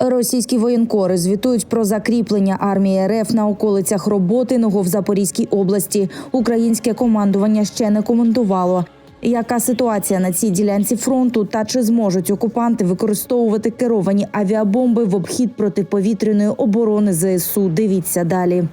Російські воєнкори звітують про закріплення армії РФ на околицях Роботиного в Запорізькій області. Українське командування ще не коментувало. Яка ситуація на цій ділянці фронту та чи зможуть окупанти використовувати керовані авіабомби в обхід протиповітряної оборони ЗСУ? Дивіться далі.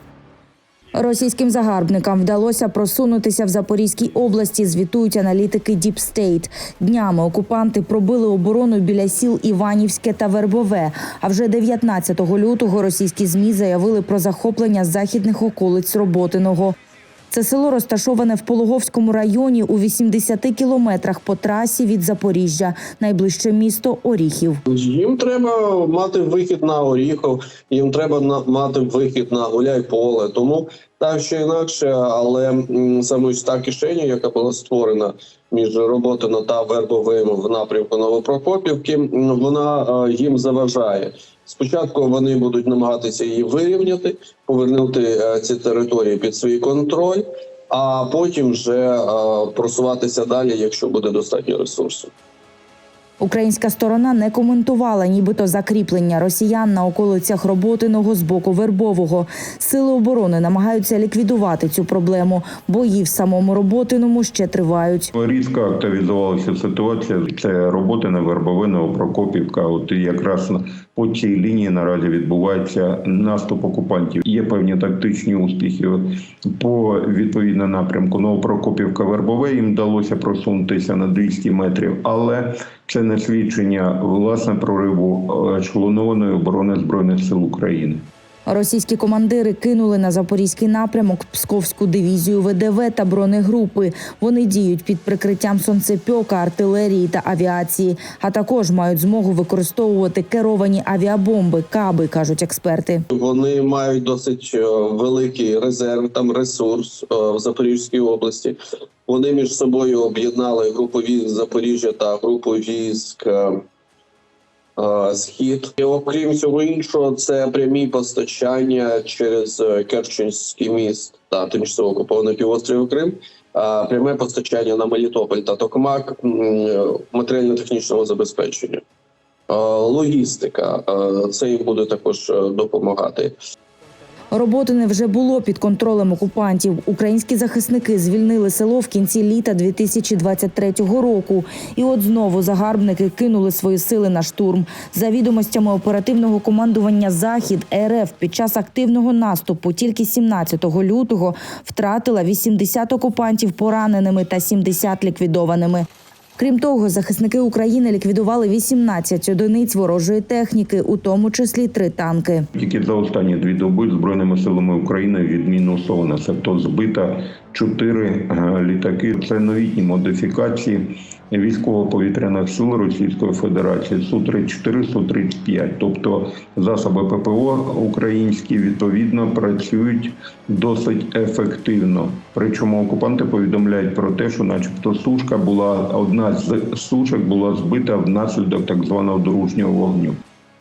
Російським загарбникам вдалося просунутися в Запорізькій області. Звітують аналітики Діпстейт. Днями окупанти пробили оборону біля сіл Іванівське та Вербове. А вже 19 лютого російські змі заявили про захоплення західних околиць Роботиного. Це село розташоване в Пологовському районі у 80 кілометрах по трасі від Запоріжжя. Найближче місто Оріхів. Їм треба мати вихід на Оріхов, їм треба мати вихід на Гуляйполе. Тому так чи інакше, але саме та кишеня, яка була створена між Роботино та Вербовим в напрямку Новопрокопівки, вона е, їм заважає. Спочатку вони будуть намагатися її вирівняти, повернути е, ці території під свій контроль, а потім вже е, просуватися далі, якщо буде достатньо ресурсу. Українська сторона не коментувала, нібито закріплення росіян на околицях Роботиного з боку Вербового. Сили оборони намагаються ліквідувати цю проблему. Бої в самому Роботиному ще тривають. Різко активізувалася ситуація. Це роботи на Вербовиного, Прокопівка. От якраз по цій лінії наразі відбувається наступ окупантів. Є певні тактичні успіхи. По відповідно напрямку Новопрокопівка Вербове їм вдалося просунутися на 200 метрів, але це не свідчення власне прориву е, оборони збройних сил України. Російські командири кинули на запорізький напрямок Псковську дивізію ВДВ та бронегрупи. Вони діють під прикриттям сонцепьока, артилерії та авіації, а також мають змогу використовувати керовані авіабомби, каби, кажуть експерти. Вони мають досить е, великий резерв, там ресурс е, в Запорізькій області. Вони між собою об'єднали групу військ Запоріжжя та групу військ Схід. І окрім цього іншого, це прямі постачання через е, Керченський міст та тимчасово окупований півострів Крим. е, Пряме постачання на Мелітополь та Токмак матеріально-технічного забезпечення. Е, Логістика е, це їм буде також е, допомагати. Роботине вже було під контролем окупантів. Українські захисники звільнили село в кінці літа 2023 року. І от знову загарбники кинули свої сили на штурм. За відомостями оперативного командування Захід РФ під час активного наступу тільки 17 лютого втратила 80 окупантів пораненими та 70 ліквідованими. Крім того, захисники України ліквідували 18 одиниць ворожої техніки, у тому числі три танки. Тільки за останні дві доби збройними силами України відмінусовано, тобто збита чотири е, літаки. Це новітні модифікації військово-повітряних сил Російської Федерації су 34 су 35 Тобто засоби ППО українські відповідно працюють досить ефективно. Причому окупанти повідомляють про те, що, начебто, сушка була одна з сушок була збита внаслідок так званого дружнього вогню.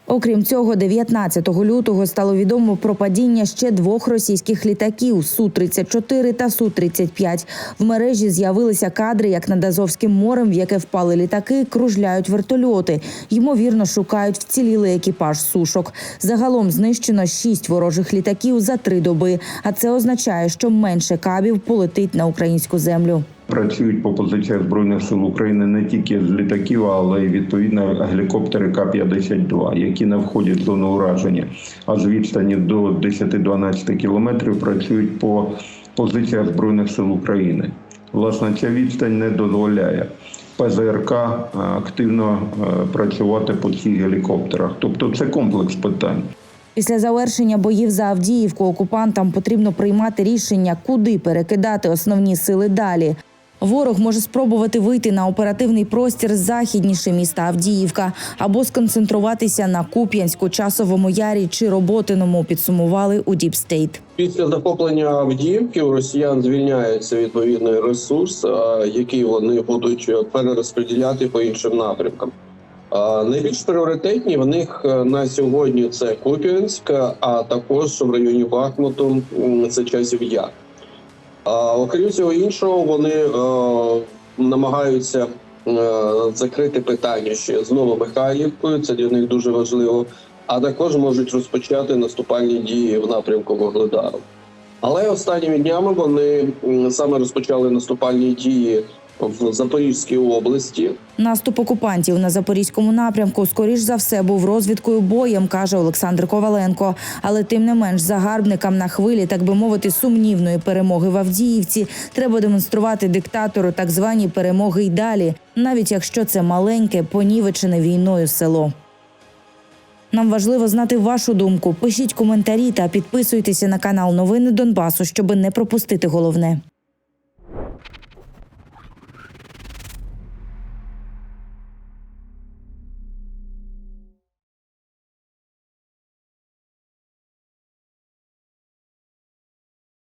Окрім цього, 19 лютого стало відомо про падіння ще двох російських літаків су 34 та су 35 В мережі з'явилися кадри, як над Азовським морем, в яке впали літаки, кружляють вертольоти. Ймовірно, шукають вцілілий екіпаж сушок. Загалом знищено шість ворожих літаків за три доби. А це означає, що менше кабів полетить на українську землю. Працюють по позиціях збройних сил України не тільки з літаків, але й відповідно гелікоптери К-52, які не входять в зону ураження, а з відстані до 10-12 кілометрів працюють по позиціях збройних сил України. Власне, ця відстань не дозволяє ПЗРК е, активно е, працювати по цих гелікоптерах. Тобто, це комплекс питань. Після завершення боїв за Авдіївку окупантам потрібно приймати рішення, куди перекидати основні сили далі. Ворог може спробувати вийти на оперативний простір західніше міста Авдіївка або сконцентруватися на Куп'янську, Часовому Ярі чи Роботиному. Підсумували у Діпстейт. Після захоплення Авдіївки у росіян звільняється відповідний ресурс, який вони будуть перерозподіляти по іншим напрямкам. Найбільш пріоритетні в них е, на сьогодні це Куп'янськ, а також в районі Бахмуту це часів Яр. Окрім цього іншого, вони е, намагаються е, закрити питання ще з Новомихайлівкою. Це для них дуже важливо. а також можуть розпочати наступальні дії в напрямку Вогледару. Але останніми днями вони саме розпочали наступальні дії в Запорізькій області. Наступ окупантів на запорізькому напрямку, скоріш за все, був розвідкою боєм, каже Олександр Коваленко. Але тим не менш, загарбникам на хвилі, так би мовити, сумнівної перемоги в Авдіївці треба демонструвати диктатору так звані перемоги й далі, навіть якщо це маленьке, понівечене війною село. Нам важливо знати вашу думку. Пишіть коментарі та підписуйтеся на канал Новини Донбасу, щоб не пропустити головне.